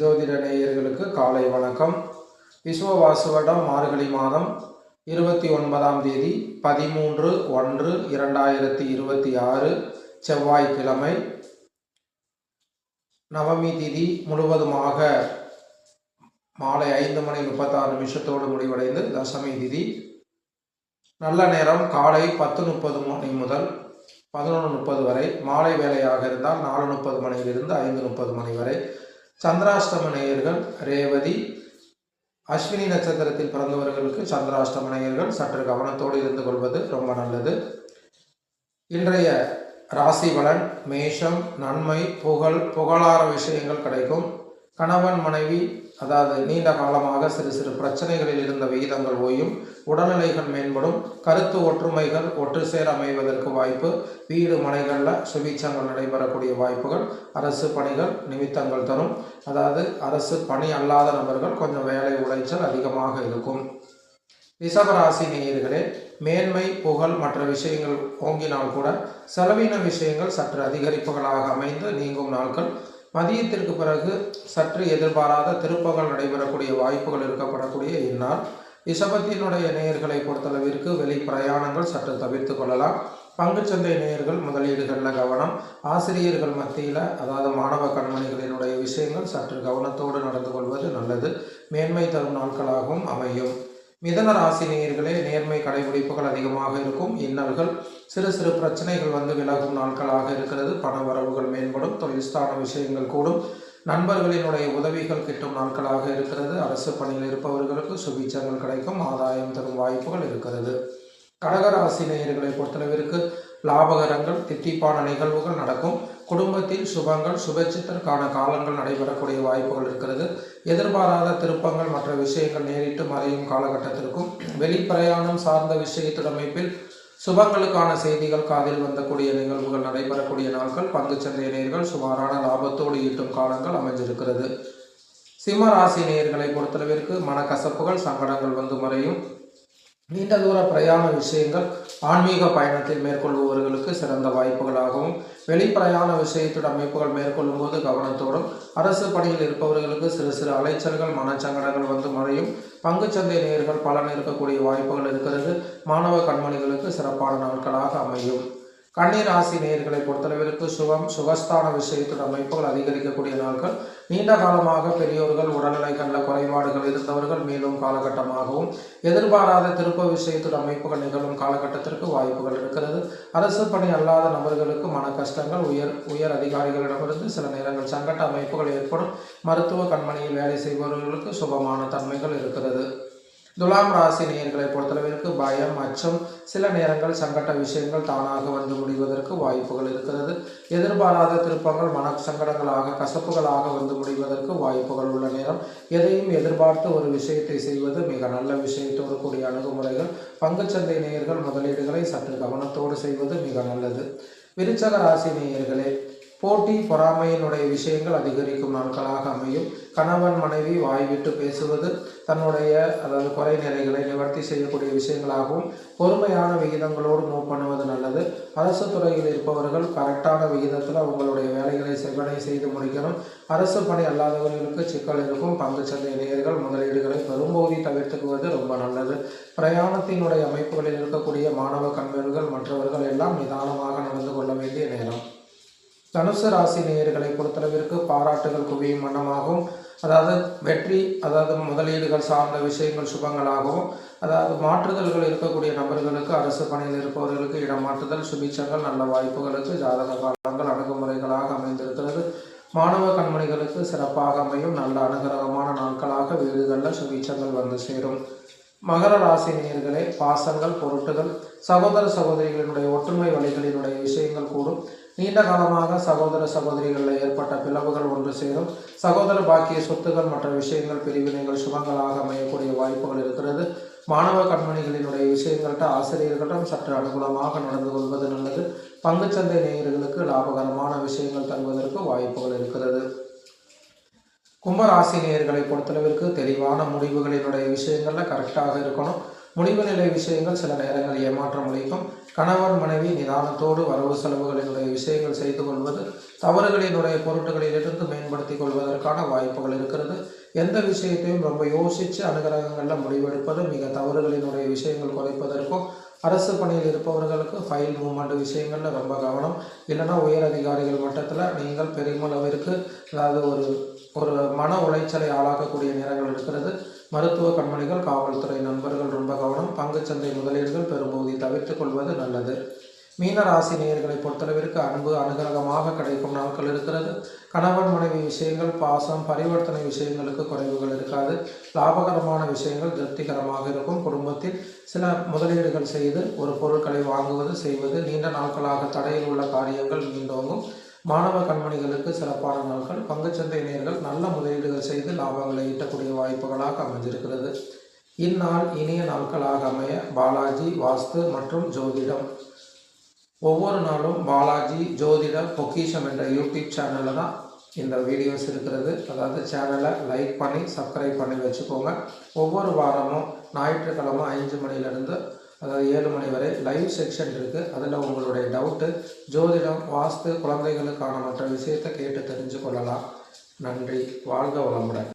ஜோதிட நேயர்களுக்கு காலை வணக்கம். விஸ்வவாசுவடம் மார்கழி மாதம் இருபத்தி ஒன்பதாம் தேதி பதிமூன்று ஒன்று இரண்டாயிரத்தி இருபத்தி ஆறு செவ்வாய்க்கிழமை. நவமி திதி முழுவதுமாக மாலை ஐந்து மணி முப்பத்தாறு நிமிஷத்தோடு முடிவடைந்து தசமி திதி. நல்ல நேரம் காலை பத்து முப்பது மணி முதல் பதினொன்று முப்பது வரை. மாலை வேலையாக இருந்தால் நாலு முப்பது மணியிலிருந்து ஐந்து முப்பது மணி வரை. சந்திராஷ்டம நேயர்கள் ரேவதி அஸ்வினி நட்சத்திரத்தில் பிறந்தவர்களுக்கு சந்திராஷ்டம நேயர்கள் சற்று கவனத்தோடு இருந்து கொள்வது ரொம்ப நல்லது. இன்றைய ராசி பலன் மேஷம் நன்மை புகழ் புகழார விஷயங்கள் கிடைக்கும். கணவன் மனைவி அதாவது நீண்ட காலமாக சிறு சிறு பிரச்சனைகளில் இருந்த விகிதங்கள் ஓயும் உடல்நிலைகள் மேம்படும் கருத்து ஒற்றுமைகள் ஒற்று சேர அமைவதற்கு வாய்ப்பு வீடு மனைகளில் சுபீச்சங்கள் நடைபெறக்கூடிய வாய்ப்புகள் அரசு பணிகள் நிமித்தங்கள் தரும். அதாவது அரசு பணி அல்லாத நபர்கள் கொஞ்சம் வேலை உளைச்சல் அதிகமாக இருக்கும். ரிஷபராசி நேயர்களே மேன்மை புகழ் மற்ற விஷயங்கள் ஓங்கினால் கூட செலவின விஷயங்கள் சற்று அதிகரிப்புகளாக அமைந்து நீங்கும் நாட்கள். மதியத்திற்கு பிறகு சற்று எதிர்பாராத திருப்பங்கள் நடைபெறக்கூடிய வாய்ப்புகள் இருக்கப்படக்கூடிய இந்நாள். ரிஷபத்தினுடைய நேயர்களை பொறுத்தளவிற்கு வெளி பிரயாணங்கள் சற்று தவிர்த்து கொள்ளலாம். பங்குச்சந்தை நேயர்கள் முதலீடுகளில் கவனம் ஆசிரியர்கள் மத்தியில் அதாவது மாணவ கண்மணிகளினுடைய விஷயங்கள் சற்று கவனத்தோடு நடந்து கொள்வது நல்லது. மேன்மை தரும் நாட்களாகவும் அமையும். மிதன ராசி நேயர்களே நேர்மை கடைபிடிப்புகள் அதிகமாக இருக்கும். இன்னல்கள் சிறு சிறு பிரச்சனைகள் வந்து விலகும் நாட்களாக இருக்கிறது. பண வரவுகள் மேம்படும் தொழில்ஸ்தான விஷயங்கள் கூடும். நண்பர்களினுடைய உதவிகள் கிட்டும் நாட்களாக இருக்கிறது. அரசு பணியில் இருப்பவர்களுக்கு சுபீச்சங்கள் கிடைக்கும். ஆதாயம் தரும் வாய்ப்புகள் இருக்கிறது. கடகராசி நேயர்களை பொறுத்தளவிற்கு லாபகரங்கள் தித்திப்பான நிகழ்வுகள் நடக்கும். குடும்பத்தில் சுபங்கள் சுபச்சித்திற்கான காலங்கள் நடைபெறக்கூடிய வாய்ப்புகள் இருக்கிறது. எதிர்பாராத திருப்பங்கள் மற்ற விஷயங்கள் நேரிட்டு மறையும் காலகட்டத்திற்கும் வெளிப்பிரயாணம் சார்ந்த விஷயத்துடமைப்பில் சுபங்களுக்கான செய்திகள் காதில் வந்தக்கூடிய நிகழ்வுகள் நடைபெறக்கூடிய நாட்கள் பங்குச்சந்தை நேர்கள் சுமாரான லாபத்தோடு ஈட்டும் காலங்கள் அமைஞ்சிருக்கிறது. சிம்ம ராசி நேர்களை பொறுத்தளவிற்கு மனக்கசப்புகள் சங்கடங்கள் வந்து மறையும். நீண்ட தூர பிரயாண விஷயங்கள் ஆன்மீக பயணத்தில் மேற்கொள்பவர்களுக்கு சிறந்த வாய்ப்புகளாகவும் வெளிப்பிரயாண விஷயத்துடன் அமைப்புகள் மேற்கொள்ளும் போது கவனத்தோடும் அரசு பணியில் இருப்பவர்களுக்கு சிறு சிறு அலைச்சல்கள் மனச்சங்கடங்கள் வந்து மறையும் பங்குச்சந்தை நேர்கள் பலன் இருக்கக்கூடிய வாய்ப்புகள் இருக்கிறது. மாணவ கண்மணிகளுக்கு சிறப்பான நாட்களாக அமையும். கண்ணீர் ராசி நேர்களை பொறுத்தளவிற்கு சுகம் சுகஸ்தான விஷயத்துடன் அமைப்புகள் அதிகரிக்கக்கூடிய நாட்கள். நீண்ட காலமாக பெரியோர்கள் உடல்நிலை கண்ட குறைபாடுகள் இருந்தவர்கள் மேலும் காலகட்டமாகவும் எதிர்பாராத திருப்ப விஷயத்துடன் அமைப்புகள் நிகழும் காலகட்டத்திற்கு வாய்ப்புகள் இருக்கிறது. அரசு பணி அல்லாத நபர்களுக்கு மன கஷ்டங்கள் உயர் உயர் அதிகாரிகளிடமிருந்து சில நேரங்கள் சங்கட்ட அமைப்புகள் ஏற்படும். மருத்துவ கண்மணியில் வேலை செய்பவர்களுக்கு சுபமான தன்மைகள் இருக்கிறது. துலாம் ராசி நேர்களை பொறுத்தளவிற்கு பயம் அச்சம் சில நேரங்கள் சங்கட்ட விஷயங்கள் தானாக வந்து முடிவதற்கு வாய்ப்புகள் இருக்கிறது. எதிர்பாராத திருப்பங்கள் மன சங்கடங்களாக கசப்புகளாக வந்து முடிவதற்கு வாய்ப்புகள் உள்ள நேரம். எதையும் எதிர்பார்த்து ஒரு விஷயத்தை செய்வது மிக நல்ல விஷயத்தோடு கூடிய அணுகுமுறைகள். பங்குச்சந்தை நேயர்கள் முதலீடுகளை சற்று கவனத்தோடு செய்வது மிக நல்லது. விருச்சக ராசி நேயர்களே போட்டி பொறாமையினுடைய விஷயங்கள் அதிகரிக்கும் நாட்களாக அமையும். கணவன் மனைவி வாய்விட்டு பேசுவது தன்னுடைய அதாவது குறை நிறைகளை நிவர்த்தி செய்யக்கூடிய விஷயங்களாகவும் பொறுமையான விகிதங்களோடு மூவ் பண்ணுவது நல்லது. அரசு துறையில் இருப்பவர்கள் கரெக்டான விகிதத்தில் அவங்களுடைய வேலைகளை செவ்வனை செய்து முடிக்கணும். அரசு பணி அல்லாதவர்களுக்கு சிக்கல் இருக்கும் பங்குச்சந்தை நேயர்கள் முதலீடுகளை பெரும்பகுதி தவிர்த்துக்குவது ரொம்ப நல்லது. பிரயாணத்தினுடைய அமைப்புகளில் இருக்கக்கூடிய மாணவ கண்மர்கள் மற்றவர்கள் எல்லாம் நிதானமாக நடந்து கொள்ள வேண்டிய நேரம். தனுசு ராசி நேயர்களை பொறுத்தளவிற்கு பாராட்டுகள் குவியும் வண்ணமாகவும் அதாவது வெற்றி அதாவது முதலீடுகள் சார்ந்த விஷயங்கள் சுபங்களாகவும் அதாவது மாற்றுதல்கள் இருக்கக்கூடிய நபர்களுக்கு அரசு பணியில் இருப்பவர்களுக்கு இடமாற்றுதல் சுபிச்சங்கள் நல்ல வாய்ப்புகளுக்கு ஜாதக காலங்கள் அணுகுமுறைகளாக அமைந்திருக்கிறது. மாணவ கண்மணிகளுக்கு சிறப்பாக அமையும் நல்ல அனுகிரகமான நாட்களாக வீடுகளில் சுபீட்சங்கள் வந்து சேரும். மகர ராசி நேயர்களே பாசங்கள் பொருட்டுகள் சகோதர சகோதரிகளினுடைய ஒற்றுமை வழிகளினுடைய விஷயங்கள் கூடும். நீண்ட காலமாக சகோதர சகோதரிகளில் ஏற்பட்ட பிளவுகள் ஒன்று சேரும். சகோதர பாக்கிய சொத்துகள் மற்ற விஷயங்கள் பிரிவினைகள் சுபங்களாக அமையக்கூடிய வாய்ப்புகள் இருக்கிறது. மாணவ கண்மணிகளினுடைய விஷயங்கள்ட்ட ஆசிரியர்களிடம் சற்று அனுகூலமாக நடந்து கொள்வது நல்லது. பங்குச்சந்தை நேயர்களுக்கு லாபகரமான விஷயங்கள் தருவதற்கு வாய்ப்புகள் இருக்கிறது. கும்பராசி நேயர்களை பொறுத்தளவிற்கு தெளிவான முடிவுகளினுடைய விஷயங்களில் கரெக்டாக இருக்கணும். முடிவு நிலை விஷயங்கள் சில நேரங்கள் ஏமாற்றம் அளிக்கும். கணவன் மனைவி நிதானத்தோடு வரவு செலவுகளினுடைய விஷயங்கள் செய்து கொள்வது தவறுகளினுடைய பொருட்களிலிருந்து மேம்படுத்திக் கொள்வதற்கான வாய்ப்புகள் இருக்கிறது. எந்த விஷயத்தையும் ரொம்ப யோசித்து அனுகிரகங்களில் முடிவெடுப்பது மிக தவறுகளினுடைய விஷயங்கள் குறைப்பதற்கும் அரசு பணியில் இருப்பவர்களுக்கு ஃபைல் மூவ்மெண்ட் விஷயங்களில் ரொம்ப கவனம். இல்லைன்னா உயர் அதிகாரிகள் மட்டத்தில் நீங்கள் பெருமளவிற்கு அதாவது ஒரு ஒரு மன உளைச்சலை ஆளாக்கக்கூடிய நேரங்கள் இருக்கிறது. மருத்துவ கண்மணிகள் காவல்துறை நண்பர்கள் பங்குச்சந்தை முதலீடுகள் பெரும்பகுதி தவிர்த்து கொள்வது நல்லது. மீன ராசி நேயர்களை பொறுத்தளவிற்கு அன்பு அனுகிரகமாக கிடைக்கும் நாட்கள் இருக்கிறது. கணவன் மனைவி விஷயங்கள் பாசம் பரிவர்த்தனை விஷயங்களுக்கு குறைவுகள் இருக்காது. லாபகரமான விஷயங்கள் திருப்திகரமாக இருக்கும். குடும்பத்தில் சில முதலீடுகள் செய்து ஒரு பொருட்களை வாங்குவது செய்வது நீண்ட நாட்களாக தடையில் உள்ள காரியங்கள் மீண்டோங்கும் மாணவ கண்மணிகளுக்கு சிறப்பான நாட்கள் பங்குச்சந்தை நேர்கள் நல்ல முதலீடுகள் செய்து லாபங்களை ஈட்டக்கூடிய வாய்ப்புகளாக அமைஞ்சிருக்கிறது இந்நாள் இனிய நாட்களாக அமைய பாலாஜி வாஸ்து மற்றும் ஜோதிடம். ஒவ்வொரு நாளும் பாலாஜி ஜோதிட பொக்கிஷம் என்ற யூடியூப் சேனலில் தான் இந்த வீடியோஸ் இருக்கிறது. அதாவது சேனலை லைக் பண்ணி சப்ஸ்கிரைப் பண்ணி வச்சுக்கோங்க. ஒவ்வொரு வாரமும் ஞாயிற்றுக்கிழமை அஞ்சு மணிலேருந்து அதாவது ஏழு மணி வரை லைவ் செக்ஷன் இருக்குது அதில் உங்களுடைய டவுட்டு ஜோதிடம் வாஸ்து குழந்தைகளுக்கான மற்ற விஷயத்தை கேட்டு தெரிஞ்சு கொள்ளலாம். நன்றி. வாழ்க வளமுடன்.